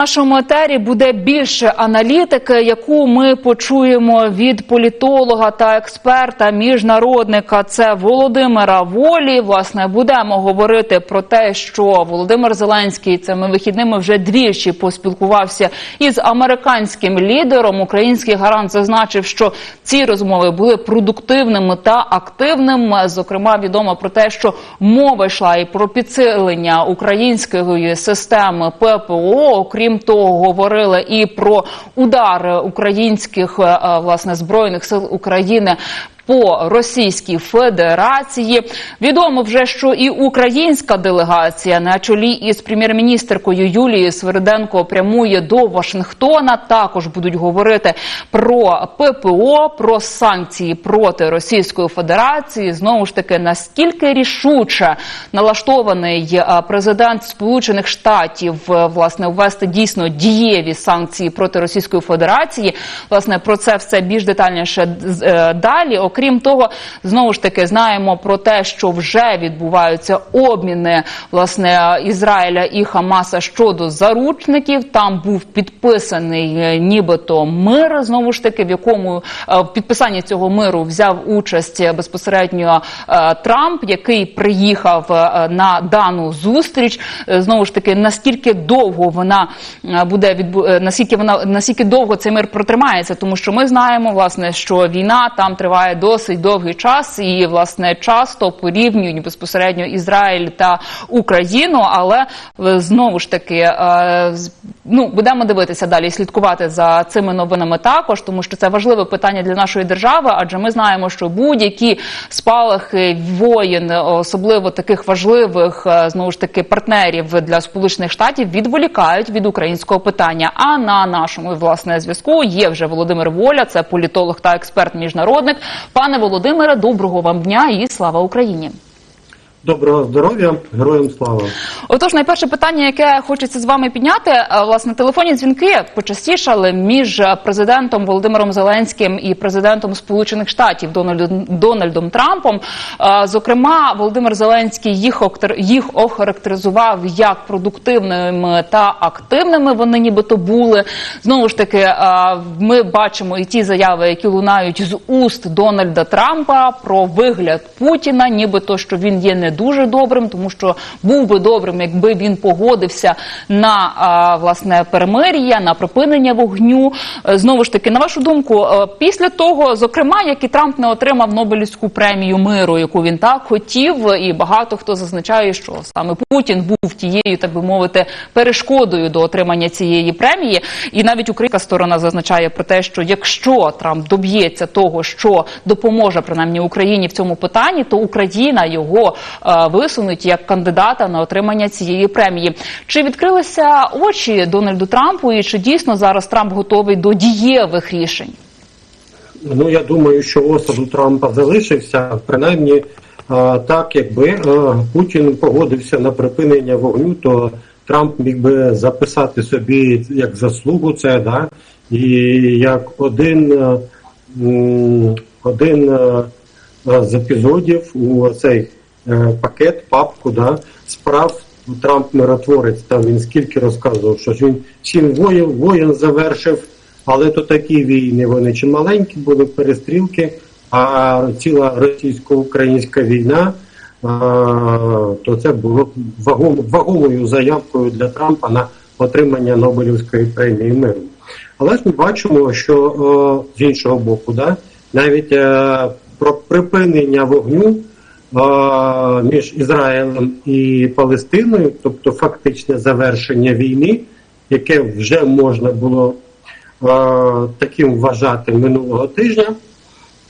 нашому етері буде більше аналітики, яку ми почуємо від політолога та експерта міжнародника. Це Володимира Волі. Власне, будемо говорити про те, що Володимир Зеленський цими вихідними вже двічі поспілкувався із американським лідером. Український гарант зазначив, що ці розмови були продуктивними та активними. Зокрема, відомо про те, що мова йшла і про підсилення української системи ППО. Окрім того, говорили і про удари українських е, е, власне збройних сил України. По Російській Федерації відомо вже, що і українська делегація на чолі із прем'єр-міністеркою Юлією Свериденко прямує до Вашингтона. Також будуть говорити про ППО, про санкції проти Російської Федерації. Знову ж таки, наскільки рішуче налаштований президент Сполучених Штатів е, власне ввести дійсно дієві санкції проти Російської Федерації. Власне про це все більш детальніше е, далі. Окрім того, знову ж таки знаємо про те, що вже відбуваються обміни власне Ізраїля і Хамаса щодо заручників. Там був підписаний е, нібито мир. Знову ж таки, в якому е, в підписанні цього миру взяв участь безпосередньо е, Трамп, який приїхав на дану зустріч. Знову ж таки, наскільки довго вона буде відбу... наскільки вона наскільки довго цей мир протримається, тому що ми знаємо, власне, що війна там триває досить довгий час, і власне часто порівнюють безпосередньо Ізраїль та Україну. Але е, знову ж таки, е, ну будемо дивитися далі, слідкувати за цими новинами також, тому що це важливе питання для нашої держави, адже ми знаємо, що будь-які спалахи воєн, особливо таких важливих е, знову ж таки партнерів для Сполучених Штатів, відволікають від українського питання. А на нашому власне зв'язку є вже Володимир Воля, це політолог та експерт міжнародник. Пане Володимире, доброго вам дня і слава Україні. Доброго здоров'я, героям слава. Отож, найперше питання, яке хочеться з вами підняти, е, власне, телефонні дзвінки почастішали між президентом Володимиром Зеленським і президентом Сполучених Штатів Дональдом, Дональдом Трампом. Е, Зокрема, Володимир Зеленський їх їх охарактеризував як продуктивними та активними. Вони нібито були. Знову ж таки, е, ми бачимо і ті заяви, які лунають з уст Дональда Трампа про вигляд Путіна, нібито що він є не дуже добрим, тому що був би добрим, якби він погодився на власне перемир'я, на припинення вогню. Е, Знову ж таки, на вашу думку, е, після того, зокрема, як і Трамп не отримав Нобелівську премію миру, яку він так хотів, і багато хто зазначає, що саме Путін був тією, так би мовити, перешкодою до отримання цієї премії. І навіть українська сторона зазначає про те, що якщо Трамп доб'ється того, що допоможе принаймні Україні в цьому питанні, то Україна його висунуть як кандидата на отримання цієї премії. Чи відкрилися очі Дональду Трампу, і чи дійсно зараз Трамп готовий до дієвих рішень? Ну я думаю, що осад у Трампа залишився, принаймні е, так, якби е, Путін погодився на припинення вогню, то Трамп міг би записати собі як заслугу це, да, і як один, е, один е, з епізодів у цей е, пакет, папку, да, справ Трамп миротворець. Там він скільки розказував, що він сім воїн, воїн завершив. Але то такі війни вони чи маленькі були перестрілки, а ціла російсько-українська війна, то це було вагом, вагомою заявкою для Трампа на отримання Нобелівської премії миру. Але ж ми бачимо, що о, з іншого боку, да, навіть е, про припинення вогню е, між Ізраїлем і Палестиною, тобто фактичне завершення війни, яке вже можна було таким вважати минулого тижня,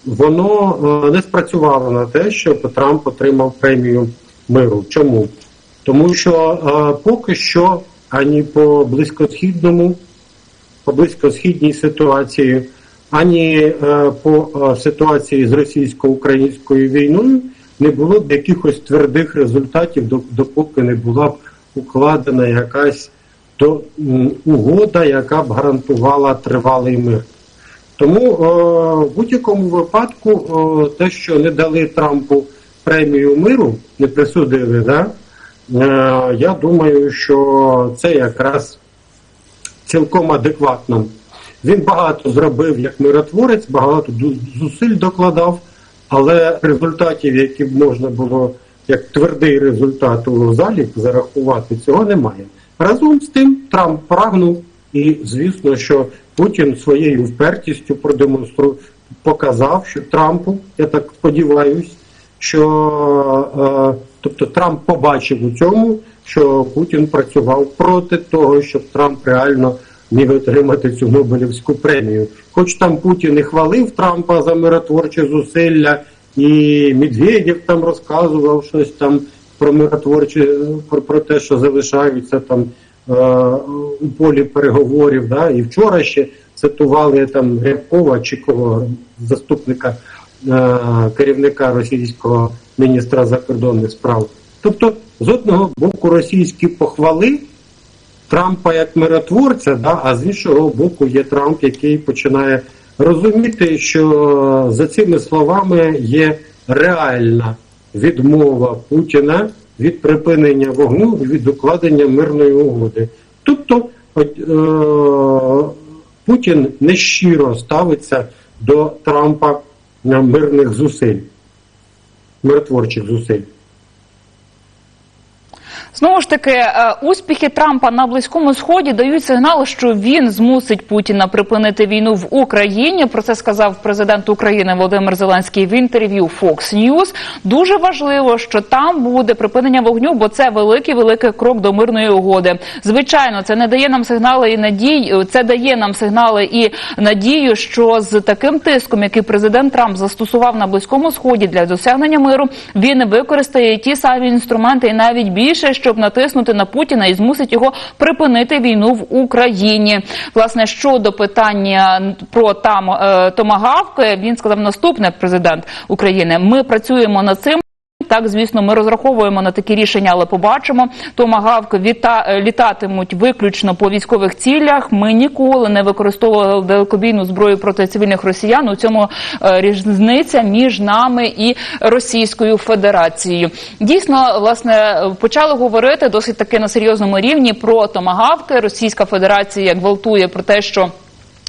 воно не спрацювало на те, щоб Трамп отримав премію миру. Чому? Тому що поки що ані по близькосхідному, по близькосхідній ситуації, ані е, по е, ситуації з російсько-українською війною не було б якихось твердих результатів, допоки не була б укладена якась м, угода, яка б гарантувала тривалий мир. Тому е, в будь-якому випадку е, те, що не дали Трампу премію миру, не присудили, да? е, я думаю, що це якраз цілком адекватна. Він багато зробив як миротворець, багато зусиль докладав, але результатів, які б можна було як твердий результат у залі зарахувати, цього немає. Разом з тим Трамп прагнув, і звісно, що Путін своєю впертістю продемонстрував, показав, що Трампу, я так сподіваюсь, що е, тобто Трамп побачив у цьому, що Путін працював проти того, щоб Трамп реально міг отримати цю Нобелівську премію. Хоч там Путін і хвалив Трампа за миротворчі зусилля, і Медведєв там розказував щось там про миротворчі, про, про те, що залишаються там е, у полі переговорів. Да? І вчора ще цитували там Рябкова чи кого заступника е, керівника російського міністра закордонних справ. Тобто, з одного боку, російські похвали Трампа як миротворця, да, а з іншого боку, є Трамп, який починає розуміти, що за цими словами є реальна відмова Путіна від припинення вогню від укладення мирної угоди. Тобто е, Путін нещиро ставиться до Трампа мирних зусиль, миротворчих зусиль. Знову ж таки, е, успіхи Трампа на близькому сході дають сигнал, що він змусить Путіна припинити війну в Україні. Про це сказав президент України Володимир Зеленський в інтерв'ю Fox News. Дуже важливо, що там буде припинення вогню, бо це великий великий крок до мирної угоди. Звичайно, це не дає нам сигнали і надій. Це дає нам сигнали і надію, що з таким тиском, який президент Трамп застосував на близькому сході для досягнення миру, він використає ті самі інструменти і навіть більше, щоб натиснути на Путіна і змусить його припинити війну в Україні. Власне, щодо питання про там е, томагавки, він сказав наступне президент України. Ми працюємо над цим. Так, звісно, ми розраховуємо на такі рішення, але побачимо. Томагавки віта, е, літатимуть виключно по військових цілях. Ми ніколи не використовували далекобійну зброю проти цивільних росіян. У цьому е, різниця між нами і Російською Федерацією. Дійсно, власне, почали говорити досить таки на серйозному рівні про томагавки. Російська Федерація гвалтує про те, що.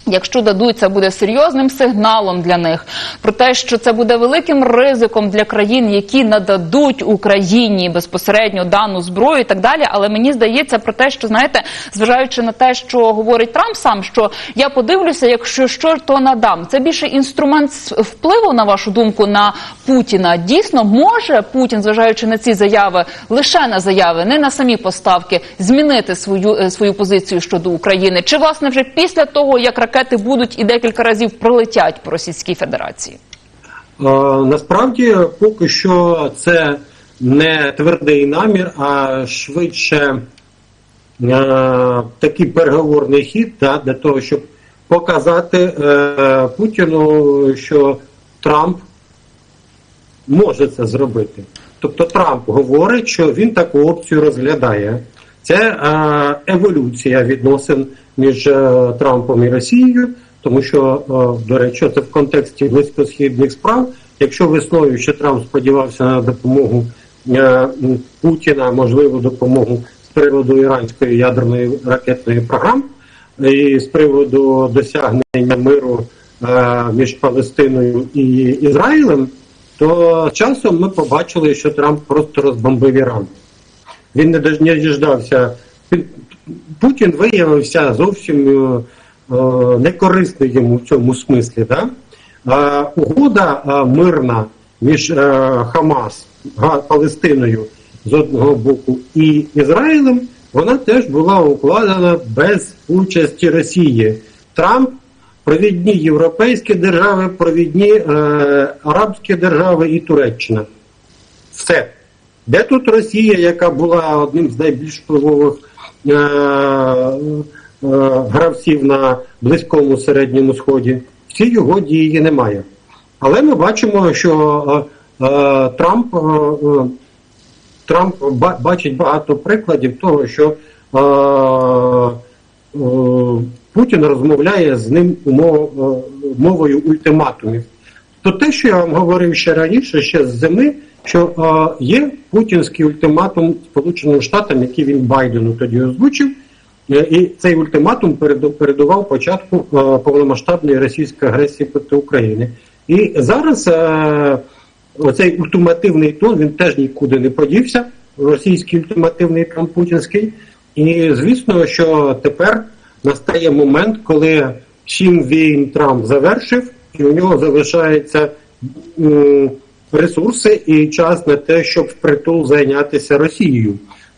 Якщо дадуть, це буде серйозним сигналом для них про те, що це буде великим ризиком для країн, які нададуть Україні безпосередньо дану зброю і так далі. Але мені здається про те, що знаєте, зважаючи на те, що говорить Трамп сам, що я подивлюся, якщо що, то надам. Це більше інструмент впливу на вашу думку на Путіна. Дійсно, може Путін, зважаючи на ці заяви, лише на заяви, не на самі поставки, змінити свою е, свою позицію щодо України, чи власне вже після того, як ракети будуть і декілька разів прилетять по Російській Федерації? Е, Насправді, поки що це не твердий намір, а швидше е, такий переговорний хід да, для того, щоб показати е, Путіну, що Трамп може це зробити. Тобто Трамп говорить, що він таку опцію розглядає. Це е, еволюція відносин між е, Трампом і Росією, тому що, е, до речі, це в контексті близькосхідних справ. Якщо весною ще Трамп сподівався на допомогу Путіна, можливу допомогу з приводу іранської ядерної ракетної програми і з приводу досягнення миру між Палестиною і Ізраїлем, то часом ми побачили, що Трамп просто розбомбив Іран. Він не діждався. Путін виявився зовсім е, е, некорисний йому в цьому смислі. Да? Угода е, мирна між Хамас, Палестиною з одного боку і Ізраїлем, вона теж була укладена без участі Росії. Трамп, провідні європейські держави, провідні арабські держави і Туреччина. Все. Де тут Росія, яка була одним з найбільш впливових е- е- гравців на Близькому середньому сході? В цій його дії немає. Але ми бачимо, що е- е- Трамп, е- е- Трамп ба- бачить багато прикладів того, що Путін розмовляє з ним мовою ультиматумів. То те, що я вам говорив ще раніше, ще з зими, що е, є путінський ультиматум Сполученим Штатам, який він Байдену тоді озвучив, Е, І цей ультиматум передував початку е, повномасштабної російської агресії проти України. І зараз е, оцей ультимативний тон він теж нікуди не подівся. Російський ультимативний тон путінський. І звісно, що тепер настає момент, коли сім війн Трамп завершив, і у нього залишаються ресурси і час на те, щоб впритул зайнятися Росією.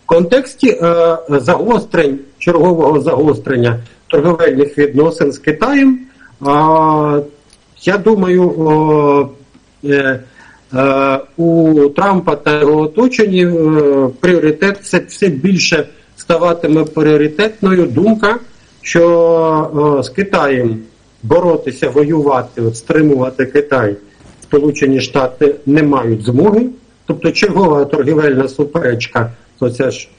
В контексті е, загострень, чергового загострення торговельних відносин з Китаєм, е, я думаю, е, е, у Трампа та його оточенні е, пріоритет все, все більше ставатиме пріоритетною думка, що е, з Китаєм боротися, воювати, от, стримувати Китай, Сполучені Штати не мають змоги. Тобто чергова торгівельна суперечка, то це ж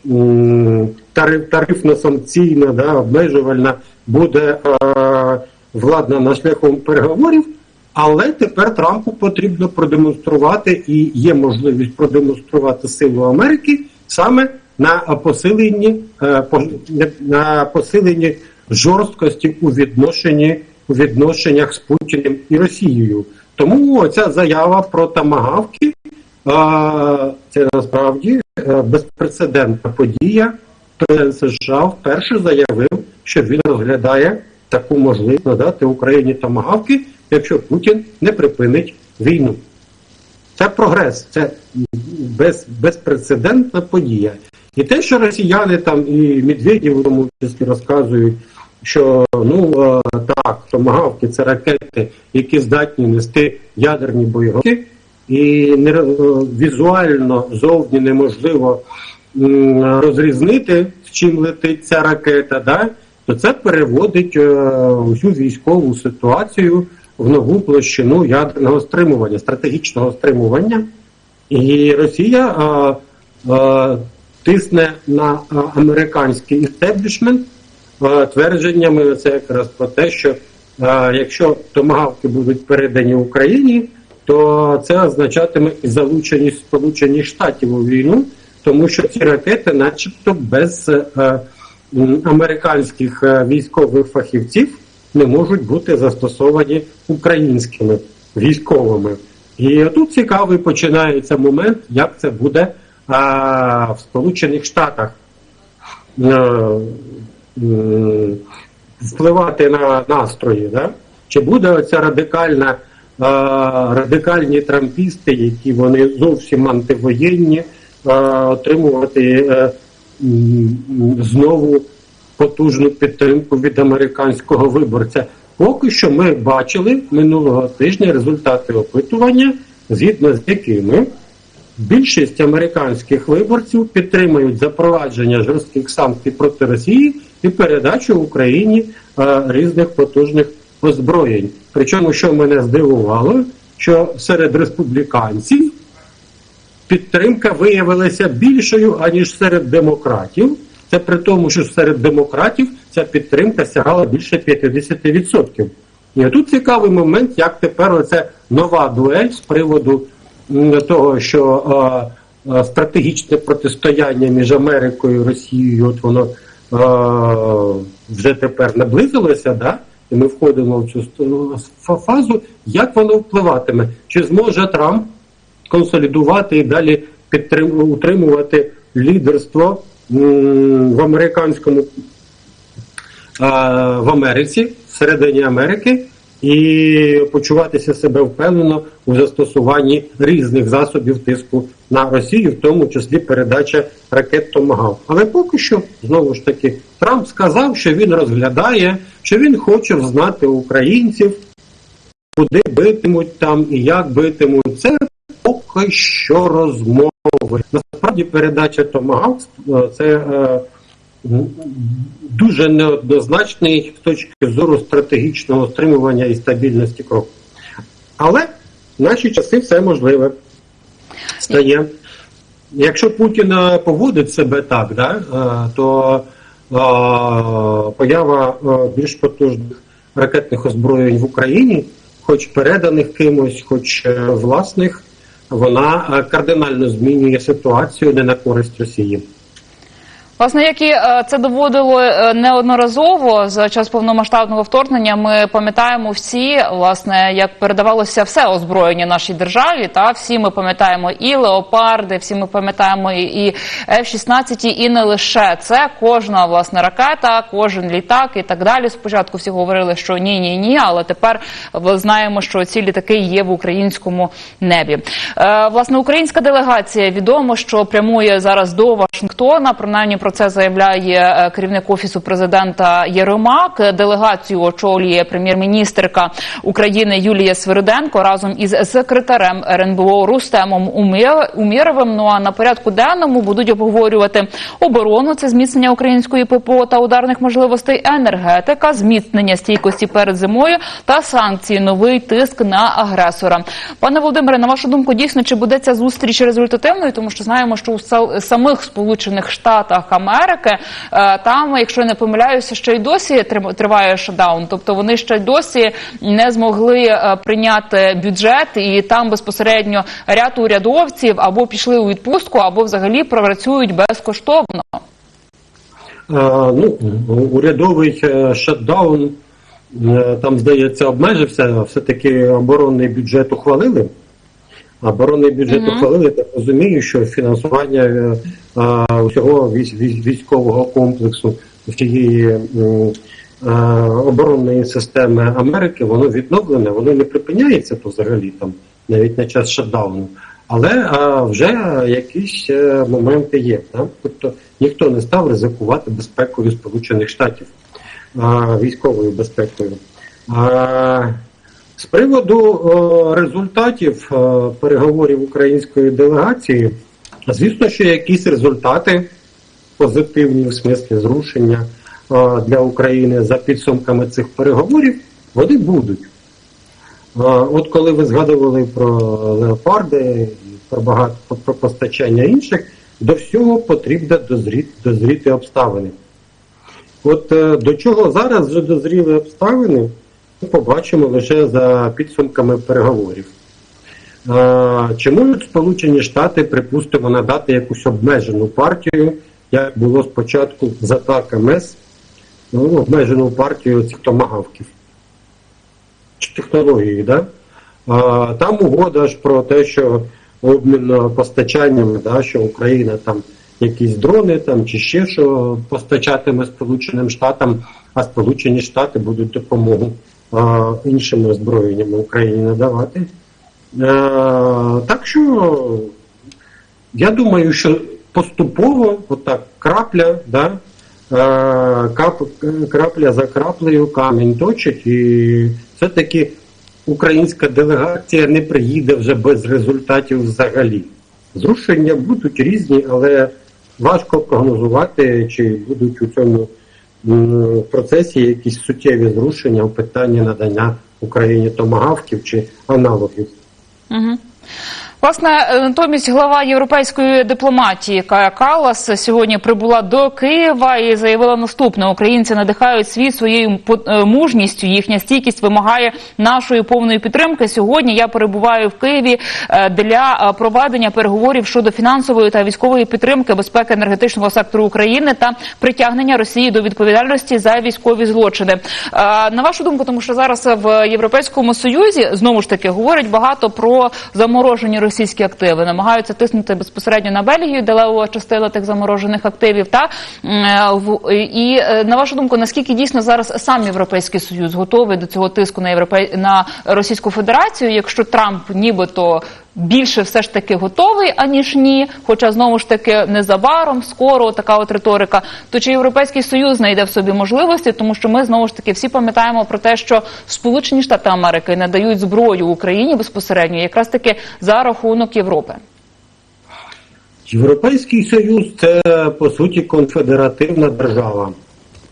тариф, тарифно-санкційна, да, обмежувальна, буде е, владнана шляхом переговорів. Але тепер Трампу потрібно продемонструвати і є можливість продемонструвати силу Америки саме на посиленні е, на посиленні жорсткості у відношенні у відношеннях з Путіним і Росією. Тому ця заява про тамагавки це насправді е, безпрецедентна подія. Президент США вперше заявив, що він розглядає таку можливість надати Україні тамагавки, якщо Путін не припинить війну. Це прогрес, це без, безпрецедентна подія. І те, що росіяни там і Медведєв в тому числі розказують, що ну е, так, томагавки це ракети, які здатні нести ядерні боєголовки, і не, е, візуально зовні неможливо розрізнити, з чим летить ця ракета, да? то це переводить е, усю військову ситуацію в нову площину ядерного стримування, стратегічного стримування. І Росія е, е, тисне на е, американський істеблішмент е, твердженнями це якраз про те, що е, якщо томагавки будуть передані Україні, то це означатиме залученість Сполучених Штатів у війну, тому що ці ракети, начебто, без е, американських е, військових фахівців не можуть бути застосовані українськими військовими. І тут цікавий починається момент, як це буде а, в Сполучених Штатах е, впливати на настрої. Да? Чи буде оця радикальна, а, радикальні трампісти, які вони зовсім антивоєнні, а, отримувати е, знову потужну підтримку від американського виборця. Поки що ми бачили минулого тижня результати опитування, згідно з якими більшість американських виборців підтримують запровадження жорстких санкцій проти Росії і передачу Україні е, різних потужних озброєнь. Причому, що мене здивувало, що серед республіканців підтримка виявилася більшою, аніж серед демократів. Це при тому, що серед демократів ця підтримка сягала більше 50%. І тут цікавий момент, як тепер оця нова дуель з приводу того, що е, е, стратегічне протистояння між Америкою і Росією, от воно вже тепер наблизилося, да? і ми входимо в цю фазу, як воно впливатиме? Чи зможе Трамп консолідувати і далі утримувати лідерство в американському в Америці, всередині Америки, і почуватися себе впевнено у застосуванні різних засобів тиску на Росію, в тому числі передача ракет Томагав. Але поки що, знову ж таки, Трамп сказав, що він розглядає, що він хоче знати українців, куди битимуть там і як битимуть. Це поки що розмови. Насправді передача Томагав це е, дуже неоднозначний з точки зору стратегічного стримування і стабільності крок. Але в наші часи все можливе стає. Якщо Путін поводить себе так, да, е, то е, поява е, більш потужних ракетних озброєнь в Україні, хоч переданих кимось, хоч власних, вона кардинально змінює ситуацію не на користь Росії. Власне, як і е, це доводило е, неодноразово за час повномасштабного вторгнення, ми пам'ятаємо всі, власне, як передавалося все озброєння нашій державі. Та всі ми пам'ятаємо і леопарди, всі ми пам'ятаємо і- і F-16, і не лише це. Кожна власне ракета, кожен літак і так далі. Спочатку всі говорили, що ні, ні, ні, але тепер знаємо, що ці літаки є в українському небі. Е, власне, українська делегація відомо, що прямує зараз до Вашингтона. Принаймні про це заявляє е, керівник офісу президента Єремак. Делегацію очолює прем'єр-міністрка України Юлія Свириденко разом із секретарем РНБО Рустемом Умєровим. Ну а на порядку денному будуть обговорювати оборону, це зміцнення української ППО та ударних можливостей, енергетика, зміцнення стійкості перед зимою та санкції, новий тиск на агресора. Пане Володимире, на вашу думку, дійсно чи буде ця зустріч результативною? Тому що знаємо, що у са- самих Сполучених Штатах Америки е, там, якщо не помиляюся, ще й досі триває шатдаун. Тобто вони ще й досі не змогли е, прийняти бюджет, і там безпосередньо ряд урядовців або пішли у відпустку, або взагалі працюють безкоштовно. Е, Ну, урядовий шатдаун, там, здається, обмежився. Все-таки оборонний бюджет ухвалили. Оборонний бюджет Мгм. ухвалили, так розумію, що фінансування е, усього військ- військ- військового комплексу всієї м, е, оборонної системи Америки, воно відновлене, воно не припиняється то взагалі там, навіть на час шатдауну. Але е, вже якісь е, моменти є. Так? Тобто ніхто не став ризикувати безпекою Сполучених Штатів, е, військовою безпекою. Е, з приводу е, результатів е, переговорів української делегації, звісно, що якісь результати позитивні в смислі зрушення е, для України за підсумками цих переговорів, вони будуть. От коли ви згадували про леопарди і про багато про- постачання інших, до всього потрібно дозріти, дозріти обставини. От до чого зараз вже дозріли обставини, побачимо лише за підсумками переговорів. Чи можуть Сполучені Штати, припустимо, надати якусь обмежену партію, як було спочатку з атак МС, ну, обмежену партію цих томагавків чи технології, да? А, там угода ж про те, що обмін постачаннями, да, що Україна там якісь дрони там чи ще що постачатиме Сполученим Штатам, а Сполучені Штати будуть допомогу іншим озброєнням Україні надавати. Е, так що я думаю, що поступово, отак, крапля, да, е, крапля за краплею камінь точить, і все-таки українська делегація не приїде вже без результатів взагалі. Зрушення будуть різні, але важко прогнозувати, чи будуть у цьому м, процесі якісь суттєві зрушення у питанні надання Україні томагавків чи аналогів. Угу. Власне, е, натомість глава європейської дипломатії Кая Калас сьогодні прибула до Києва і заявила наступне: українці надихають світ своєю е, мужністю. Їхня стійкість вимагає нашої повної підтримки. Сьогодні я перебуваю в Києві е, для проведення переговорів щодо фінансової та військової підтримки безпеки енергетичного сектору України та притягнення Росії до відповідальності за військові злочини. На вашу думку, тому що зараз в Європейському Союзі знову ж таки говорять багато про заморожені російські активи, намагаються тиснути безпосередньо на Бельгію, де левова частина тих заморожених активів. Та е, і е, на вашу думку, наскільки дійсно зараз сам Європейський Союз готовий до цього тиску на європей на Російську Федерацію, якщо Трамп нібито більше все ж таки готовий, аніж ні. Хоча знову ж таки незабаром, скоро така от риторика. То чи європейський союз знайде в собі можливості, тому що ми знову ж таки всі пам'ятаємо про те, що Сполучені Штати Америки надають зброю Україні безпосередньо, якраз таки за рахунок Європи. Європейський Союз це по суті конфедеративна держава,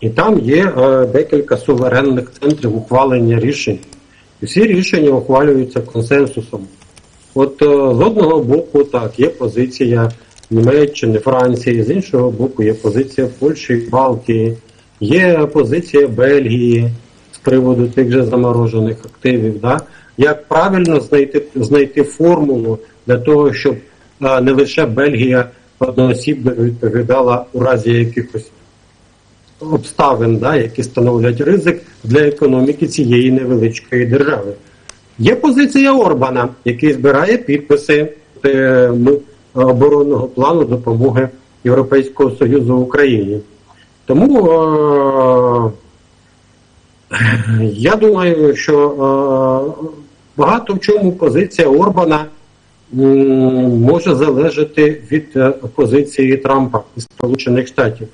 і там є е, декілька суверенних центрів ухвалення рішень. І всі рішення ухвалюються консенсусом. От е, з одного боку, так, є позиція Німеччини, Франції, з іншого боку, є позиція Польщі Балтії, є позиція Бельгії з приводу тих же заморожених активів. Да? Як правильно знайти, знайти формулу для того, щоб е, не лише Бельгія одноосібно відповідала у разі якихось обставин, да, які становлять ризик для економіки цієї невеличкої держави. Є позиція Орбана, який збирає підписи е, ну, оборонного плану допомоги Європейського Союзу Україні. Тому е, я думаю, що е, багато в чому позиція Орбана може залежати від позиції Трампа і Сполучених Штатів.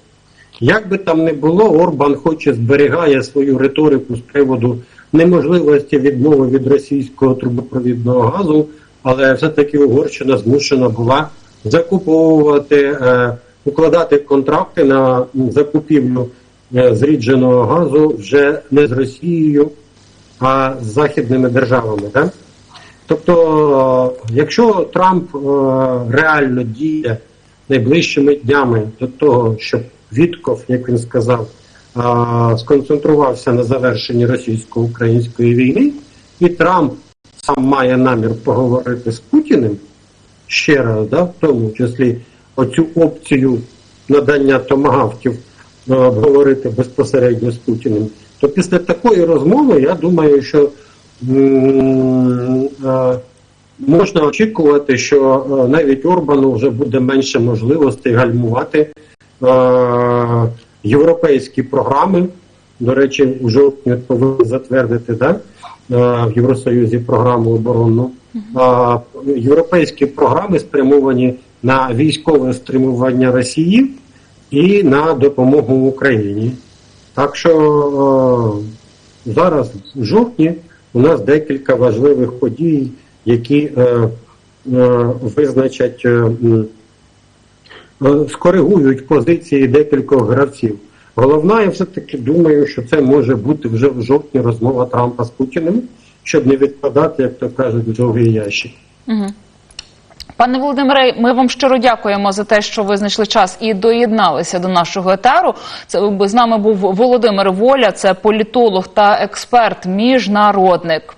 Як би там не було, Орбан хоч і зберігає свою риторику з приводу неможливості відмови від російського трубопровідного газу, але все-таки Угорщина змушена була закуповувати, е, укладати контракти на закупівлю е, зрідженого газу вже не з Росією, а з західними державами. Да? Тобто, е, якщо Трамп реально діє найближчими днями до того, щоб Вітков, як він сказав, сконцентрувався на завершенні російсько-української війни, і Трамп сам має намір поговорити з Путіним ще раз, да, в тому числі оцю опцію надання томагавків обговорити безпосередньо з Путіним, то після такої розмови я думаю, що можна очікувати, що навіть Орбану вже буде менше можливостей гальмувати європейські програми. До речі, у жовтні повинні затвердити да, е, в Євросоюзі програму оборонну. Європейські програми спрямовані на військове стримування Росії і на допомогу Україні. Так що е, зараз в жовтні у нас декілька важливих подій, які е, визначать, скоригують позиції декількох гравців. Головна, я все-таки думаю, що це може бути вже в жовтні розмова Трампа з Путіним, щоб не відкладати, як то кажуть, в довгий ящик. Пане Володимире, ми вам щиро дякуємо за те, що ви знайшли час і доєдналися до нашого етеру. Це з нами був Володимир Воля, це політолог та експерт, міжнародник.